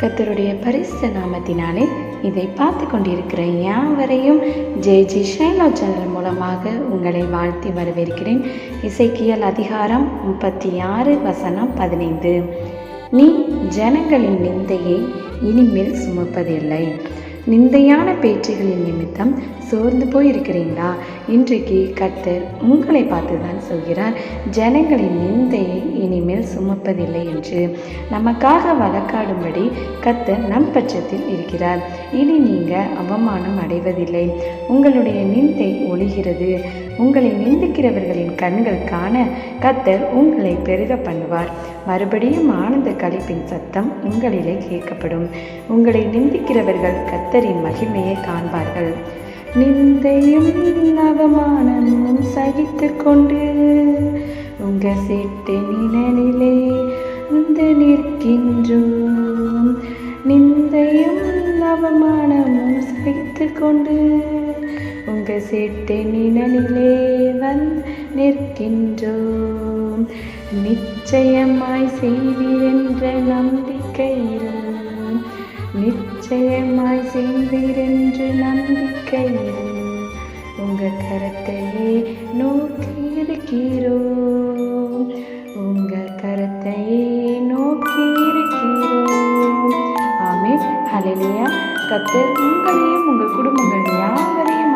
கத்தருடைய பரிசு நாமத்தினாலே இதை பார்த்து கொண்டிருக்கிற யாவரையும் ஜே ஜி ஷைலா சேனல் மூலமாக உங்களை வாழ்த்தி வரவேற்கிறேன். இசைக்கியல் அதிகாரம் முப்பத்தி ஆறு வசனம் பதினைந்து. நீ ஜனங்களின் நிந்தையை இனிமேல் சுமப்பதில்லை. நிந்தையான பேச்சுகளின் நிமித்தம் சோர்ந்து போய் இருக்கிறீங்களா இன்றைக்கு கர்த்தர் உங்களை பார்த்து தான் சொல்கிறார். ஜனங்களின் நிந்தையை இனிமேல் சுமப்பதில்லை என்று. நமக்காக வழக்காடும்படி கர்த்தர் நம் பட்சத்தில் இருக்கிறார். இனி நீங்கள் அவமானம் அடைவதில்லை. உங்களுடைய நிந்தை ஒளிகிறது உங்களை நிந்திக்கிறவர்களின் கண்கள் காண கத்தர் உங்களை பெருக பண்ணுவார். மறுபடியும் ஆனந்த களிப்பின் சத்தம் உங்களிலே கேட்கப்படும். உங்களை நிந்திக்கிறவர்கள் கத்தரின் மகிமையை காண்பார்கள். நிந்தையும் அவமானமும் சகித்து கொண்டு உங்க சீட்டு நிழலிலே வந்து நிற்கின்றோம். நிந்தையும் அவமானமும் சகித்து கொண்டு உங்க சேட்டை நிழலிலே வந் நிற்கின்றோம். நிச்சயமாய் செய்வீரென்ற நம்பிக்கையில் நிச்சயமாய் செய்வீரென்று நம்பிக்கையில் உங்க கரத்தையே நோக்கி இருக்கிறோம் உங்க கரத்தையே நோக்கி இருக்கிறோம் ஆமே ஹலலியா கத்தர் உங்களையும் உங்கள் குடும்பங்கள் யாவரையும்